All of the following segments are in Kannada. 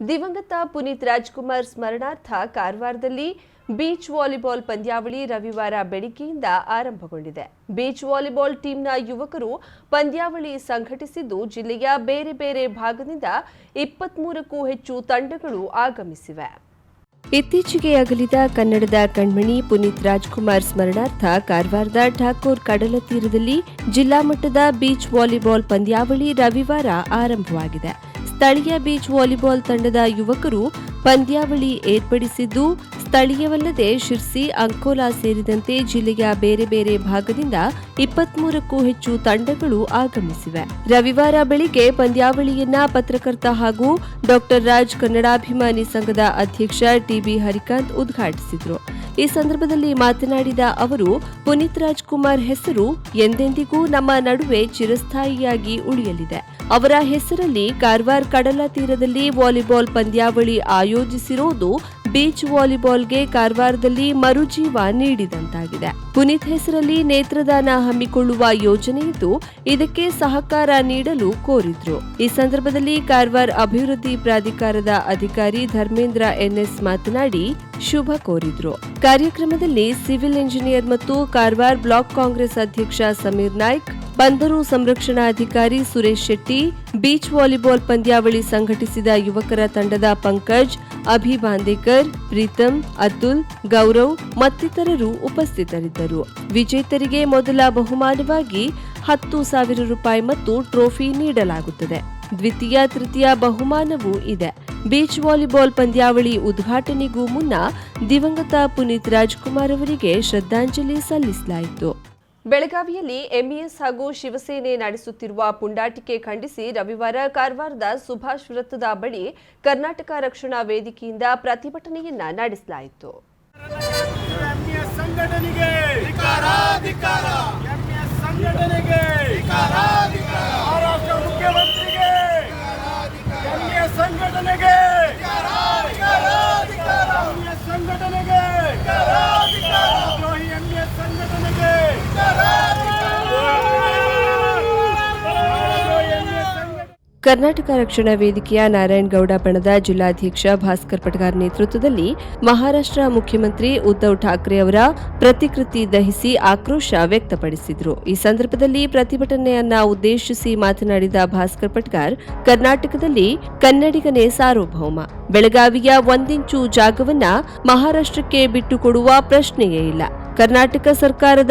ದಿವಂಗತ ಪುನೀತ್ ರಾಜ್ಕುಮಾರ್ ಸ್ಮರಣಾರ್ಥ ಕಾರವಾರದಲ್ಲಿ ಬೀಚ್ ವಾಲಿಬಾಲ್ ಪಂದ್ಯಾವಳಿ ರವಿವಾರ ಬೆಳಿಗ್ಗೆಯಿಂದ ಆರಂಭಗೊಂಡಿದೆ. ಬೀಚ್ ವಾಲಿಬಾಲ್ ಟೀಮ್ನ ಯುವಕರು ಪಂದ್ಯಾವಳಿ ಸಂಘಟಿಸಿದ್ದು ಜಿಲ್ಲೆಯ ಬೇರೆ ಬೇರೆ ಭಾಗದಿಂದ ಇಪ್ಪತ್ಮೂರಕ್ಕೂ ಹೆಚ್ಚು ತಂಡಗಳು ಆಗಮಿಸಿವೆ. ಇತ್ತೀಚೆಗೆ ಅಗಲಿದ ಕನ್ನಡದ ಕಣ್ಮಣಿ ಪುನೀತ್ ರಾಜ್ಕುಮಾರ್ ಸ್ಮರಣಾರ್ಥ ಕಾರವಾರದ ಠಾಕೂರ್ ಕಡಲ ತೀರದಲ್ಲಿ ಜಿಲ್ಲಾ ಮಟ್ಟದ ಬೀಚ್ ವಾಲಿಬಾಲ್ ಪಂದ್ಯಾವಳಿ ರವಿವಾರ ಆರಂಭವಾಗಿದೆ. ಸ್ಥಳೀಯ ಬೀಚ್ ವಾಲಿಬಾಲ್ ತಂಡದ ಯುವಕರು ಪಂದ್ಯಾವಳಿ ಏರ್ಪಡಿಸಿದ್ದು, ಸ್ಥಳೀಯವಲ್ಲದೆ ಶಿರ್ಸಿ, ಅಂಕೋಲಾ ಸೇರಿದಂತೆ ಜಿಲ್ಲೆಯ ಬೇರೆ ಬೇರೆ ಭಾಗದಿಂದ ಇಪ್ಪತ್ಮೂರಕ್ಕೂ ಹೆಚ್ಚು ತಂಡಗಳು ಆಗಮಿಸಿವೆ. ರವಿವಾರ ಬೆಳಿಗ್ಗೆ ಪಂದ್ಯಾವಳಿಯನ್ನ ಪತ್ರಕರ್ತ ಹಾಗೂ ಡಾಕ್ಟರ್ ರಾಜ್ ಕನ್ನಡಾಭಿಮಾನಿ ಸಂಘದ ಅಧ್ಯಕ್ಷ ಟಿಬಿ ಹರಿಕಾಂತ್ ಉದ್ಘಾಟಿಸಿದರು. ಈ ಸಂದರ್ಭದಲ್ಲಿ ಮಾತನಾಡಿದ ಅವರು, ಪುನೀತ್ ರಾಜ್ಕುಮಾರ್ ಹೆಸರು ಎಂದೆಂದಿಗೂ ನಮ್ಮ ನಡುವೆ ಚಿರಸ್ಥಾಯಿಯಾಗಿ ಉಳಿಯಲಿದೆ. ಅವರ ಹೆಸರಲ್ಲಿ ಕಾರವಾರ ಕಡಲ ತೀರದಲ್ಲಿ ವಾಲಿಬಾಲ್ ಪಂದ್ಯಾವಳಿ ಆಯೋಜಿಸಿರುವುದು ಬೀಚ್ ವಾಲಿಬಾಲ್ಗೆ ಕಾರವಾರದಲ್ಲಿ ಮರುಜೀವ ನೀಡಿದಂತಾಗಿದೆ. ಪುನೀತ್ ಹೆಸರಲ್ಲಿ ನೇತ್ರದಾನ ಹಮ್ಮಿಕೊಳ್ಳುವ ಯೋಜನೆ ಇದ್ದು, ಇದಕ್ಕೆ ಸಹಕಾರ ನೀಡಲು ಕೋರಿದ್ರು. ಈ ಸಂದರ್ಭದಲ್ಲಿ ಕಾರವಾರ ಅಭಿವೃದ್ಧಿ ಪ್ರಾಧಿಕಾರದ ಅಧಿಕಾರಿ ಧರ್ಮೇಂದ್ರ ಎನ್ಎಸ್ ಮಾತನಾಡಿ, ಶುಭ ಕೋರಿದ್ರು. ಕಾರ್ಯಕ್ರಮದಲ್ಲಿ ಸಿವಿಲ್ ಇಂಜಿನಿಯರ್ ಮತ್ತು ಕಾರವಾರ ಬ್ಲಾಕ್ ಕಾಂಗ್ರೆಸ್ ಅಧ್ಯಕ್ಷ ಸಮೀರ್ ನಾಯ್ಕ್ ಬಂದರು ಸಂರಕ್ಷಣಾಧಿಕಾರಿ ಸುರೇಶ್ ಶೆಟ್ಟಿ, ಬೀಚ್ ವಾಲಿಬಾಲ್ ಪಂದ್ಯಾವಳಿ ಸಂಘಟಿಸಿದ ಯುವಕರ ತಂಡದ ಪಂಕಜ್, ಅಭಿ ಬಾಂದೇಕರ್ ಪ್ರೀತಮ್ ಅತುಲ್, ಗೌರವ್ ಮತ್ತಿತರರು ಉಪಸ್ಥಿತರಿದ್ದರು. ವಿಜೇತರಿಗೆ ಮೊದಲ ಬಹುಮಾನವಾಗಿ ಹತ್ತು ಸಾವಿರ ರೂಪಾಯಿ ಮತ್ತು ಟ್ರೋಫಿ ನೀಡಲಾಗುತ್ತದೆ. ದ್ವಿತೀಯ, ತೃತೀಯ ಬಹುಮಾನವೂ ಇದೆ. ಬೀಚ್ ವಾಲಿಬಾಲ್ ಪಂದ್ಯಾವಳಿ ಉದ್ಘಾಟನೆಗೂ ಮುನ್ನ ದಿವಂಗತ ಪುನೀತ್ ರಾಜ್ಕುಮಾರ್ ಅವರಿಗೆ ಶ್ರದ್ಧಾಂಜಲಿ ಸಲ್ಲಿಸಲಾಯಿತು. ಬೆಳಗಾವಿಯಲ್ಲಿ ಎಂಇಎಸ್ ಹಾಗೂ ಶಿವಸೇನೆ ನಡೆಸುತ್ತಿರುವ ಪುಂಡಾಟಿಕೆ ಖಂಡಿಸಿ ರವಿವಾರ ಕಾರವಾರದ ಸುಭಾಷ್ ವೃತ್ತದ ಬಳಿ ಕರ್ನಾಟಕ ರಕ್ಷಣಾ ವೇದಿಕೆಯಿಂದ ಪ್ರತಿಭಟನೆಯನ್ನ ನಡೆಸಲಾಯಿತು. ಸಂಘಟನೆಗೆ ಕರ್ನಾಟಕ ರಕ್ಷಣಾ ವೇದಿಕೆಯ ನಾರಾಯಣಗೌಡ ಬಣದ ಜಿಲ್ಲಾಧ್ಯಕ್ಷ ಭಾಸ್ಕರ್ ಪಟಗಾರ್ ನೇತೃತ್ವದಲ್ಲಿ ಮಹಾರಾಷ್ಟ್ರ ಮುಖ್ಯಮಂತ್ರಿ ಉದ್ದವ್ ಠಾಕ್ರೆ ಅವರ ಪ್ರತಿಕೃತಿ ದಹಿಸಿ ಆಕ್ರೋಶ ವ್ಯಕ್ತಪಡಿಸಿದರು. ಈ ಸಂದರ್ಭದಲ್ಲಿ ಪ್ರತಿಭಟನೆಯನ್ನ ಉದ್ದೇಶಿಸಿ ಮಾತನಾಡಿದ ಭಾಸ್ಕರ್ ಪಟ್ಗಾರ್, ಕರ್ನಾಟಕದಲ್ಲಿ ಕನ್ನಡಿಗನೇ ಸಾರ್ವಭೌಮ. ಬೆಳಗಾವಿಯ ಒಂದಿಂಚು ಜಾಗವನ್ನ ಮಹಾರಾಷ್ಟ್ರಕ್ಕೆ ಬಿಟ್ಟುಕೊಡುವ ಪ್ರಶ್ನೆಯೇ ಇಲ್ಲ. ಕರ್ನಾಟಕ ಸರ್ಕಾರದ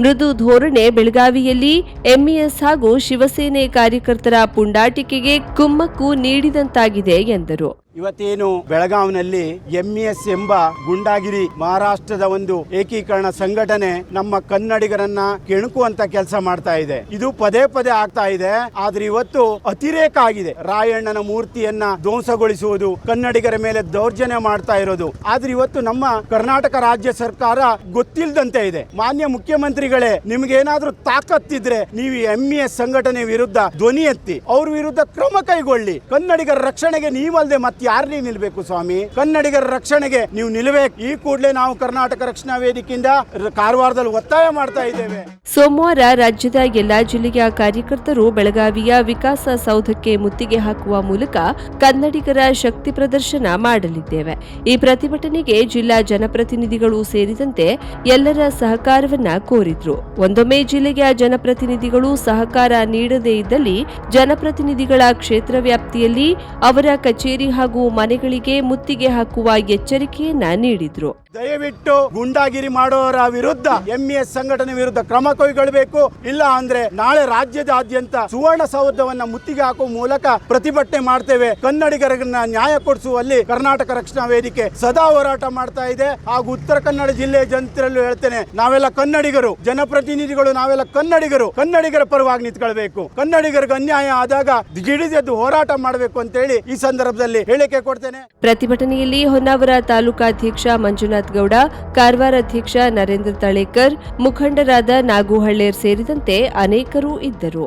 ಮೃದು ಧೋರಣೆ ಬೆಳಗಾವಿಯಲ್ಲಿ ಎಂಇಎಸ್ ಹಾಗೂ ಶಿವಸೇನೆ ಕಾರ್ಯಕರ್ತರ ಪುಂಡಾಟಿಕೆಗೆ ಕುಮ್ಮಕ್ಕು ನೀಡಿದಂತಾಗಿದೆ ಎಂದರು. ಇವತ್ತೇನು ಬೆಳಗಾವಿನಲ್ಲಿ ಎಂಇಎಸ್ ಎಂಬ ಗುಂಡಾಗಿರಿ ಮಹಾರಾಷ್ಟ್ರದ ಒಂದು ಏಕೀಕರಣ ಸಂಘಟನೆ ನಮ್ಮ ಕನ್ನಡಿಗರನ್ನ ಕೆಣಕುವಂತ ಕೆಲಸ ಮಾಡ್ತಾ ಇದೆ. ಇದು ಪದೇ ಪದೇ ಆಗ್ತಾ ಇದೆ. ಆದ್ರೆ ಇವತ್ತು ಅತಿರೇಕ ಆಗಿದೆ. ರಾಯಣ್ಣನ ಮೂರ್ತಿಯನ್ನ ಧ್ವಂಸಗೊಳಿಸುವುದು, ಕನ್ನಡಿಗರ ಮೇಲೆ ದೌರ್ಜನ್ಯ ಮಾಡ್ತಾ ಇರೋದು. ಆದ್ರೆ ಇವತ್ತು ನಮ್ಮ ಕರ್ನಾಟಕ ರಾಜ್ಯ ಸರ್ಕಾರ ಗೊತ್ತಿಲ್ಲದಂತೆ ಇದೆ. ಮಾನ್ಯ ಮುಖ್ಯಮಂತ್ರಿಗಳೇ, ನಿಮ್ಗೇನಾದ್ರೂ ತಾಕತ್ತಿದ್ರೆ ನೀವು ಎಂಇಎಸ್ ಸಂಘಟನೆ ವಿರುದ್ಧ ಧ್ವನಿ ಎತ್ತಿ. ಅವ್ರ ವಿರುದ್ಧ ಕ್ರಮ ಕೈಗೊಳ್ಳಿ. ಕನ್ನಡಿಗರ ರಕ್ಷಣೆಗೆ ನೀವಲ್ಲದೆ ಮತ್ತೆ ಯಾರೇ ನಿಲ್ಬೇಕು ಸ್ವಾಮಿ? ಕನ್ನಡಿಗರ ರಕ್ಷಣೆಗೆ ನೀವು ನಿಲ್ಬೇಕು. ಈ ಕೂಡಲೇ ನಾವು ಕರ್ನಾಟಕ ರಕ್ಷಣಾ ವೇದಿಕೆಯಿಂದ ಕಾರವಾರದಲ್ಲಿ ಒತ್ತಾಯ ಮಾಡ್ತಾ ಇದ್ದೇವೆ. ಸೋಮವಾರ ರಾಜ್ಯದ ಎಲ್ಲಾ ಜಿಲ್ಲೆಯ ಕಾರ್ಯಕರ್ತರು ಬೆಳಗಾವಿಯ ವಿಕಾಸ ಸೌಧಕ್ಕೆ ಮುತ್ತಿಗೆ ಹಾಕುವ ಮೂಲಕ ಕನ್ನಡಿಗರ ಶಕ್ತಿ ಪ್ರದರ್ಶನ ಮಾಡಲಿದ್ದೇವೆ. ಈ ಪ್ರತಿಭಟನೆಗೆ ಜಿಲ್ಲಾ ಜನಪ್ರತಿನಿಧಿಗಳು ಸೇರಿದಂತೆ ಎಲ್ಲರ ಸಹಕಾರವನ್ನ ಕೋರಿದ್ರು. ಒಂದೊಮ್ಮೆ ಜಿಲ್ಲೆಯ ಜನಪ್ರತಿನಿಧಿಗಳು ಸಹಕಾರ ನೀಡದೇ ಇದ್ದಲ್ಲಿ ಜನಪ್ರತಿನಿಧಿಗಳ ಕ್ಷೇತ್ರ ವ್ಯಾಪ್ತಿಯಲ್ಲಿ ಅವರ ಕಚೇರಿ ಹಾಗೂ ಮನೆಗಳಿಗೆ ಮುತ್ತಿಗೆ ಹಾಕುವ ಎಚ್ಚರಿಕೆಯನ್ನ ನೀಡಿದ್ರು. ದಯವಿಟ್ಟು ಗುಂಡಾಗಿರಿ ಮಾಡುವವರ ವಿರುದ್ಧ ಎಂಇಎಸ್ ಸಂಘಟನೆ ವಿರುದ್ಧ ಕ್ರಮ ಕೈಗೊಳ್ಳಬೇಕು ಇಲ್ಲ ಅಂದ್ರೆ ನಾಳೆ ರಾಜ್ಯದಾದ್ಯಂತ ಸುವರ್ಣ ಸೌಧವನ್ನ ಮುತ್ತಿಗೆ ಹಾಕುವ ಮೂಲಕ ಪ್ರತಿಭಟನೆ ಮಾಡ್ತೇವೆ. ಕನ್ನಡಿಗರನ್ನ ನ್ಯಾಯ ಕೊಡಿಸುವಲ್ಲಿ ಕರ್ನಾಟಕ ರಕ್ಷಣಾ ವೇದಿಕೆ ಸದಾ ಹೋರಾಟ ಮಾಡ್ತಾ ಇದೆ. ಹಾಗೂ ಉತ್ತರ ಕನ್ನಡ ಜಿಲ್ಲೆಯ ಜನತೆಯಲ್ಲೂ ಹೇಳ್ತೇನೆ, ನಾವೆಲ್ಲ ಕನ್ನಡಿಗರು, ಜನಪ್ರತಿನಿಧಿಗಳು, ನಾವೆಲ್ಲ ಕನ್ನಡಿಗರು. ಕನ್ನಡಿಗರ ಪರವಾಗಿ ನಿಂತ್ಕೊಳ್ಬೇಕು. ಕನ್ನಡಿಗರಿಗೆ ಅನ್ಯಾಯ ಆದಾಗ ಗಿಡಿದೆದ್ದು ಹೋರಾಟ ಮಾಡಬೇಕು ಅಂತ ಹೇಳಿ ಈ ಸಂದರ್ಭದಲ್ಲಿ ಹೇಳಿಕೆ ಕೊಡ್ತೇನೆ. ಪ್ರತಿಭಟನೆಯಲ್ಲಿ ಹೊನ್ನಾವರ ತಾಲೂಕಾಧ್ಯಕ್ಷ ಮಂಜುನಾಥ್ ಗೌಡ, ಕಾರವಾರ ಅಧ್ಯಕ್ಷ ನರೇಂದ್ರ ತಳೇಕರ್, ಮುಖಂಡರಾದ ನಾಗುಹಳ್ಳೇರ್ ಸೇರಿದಂತೆ ಅನೇಕರು ಇದ್ದರು.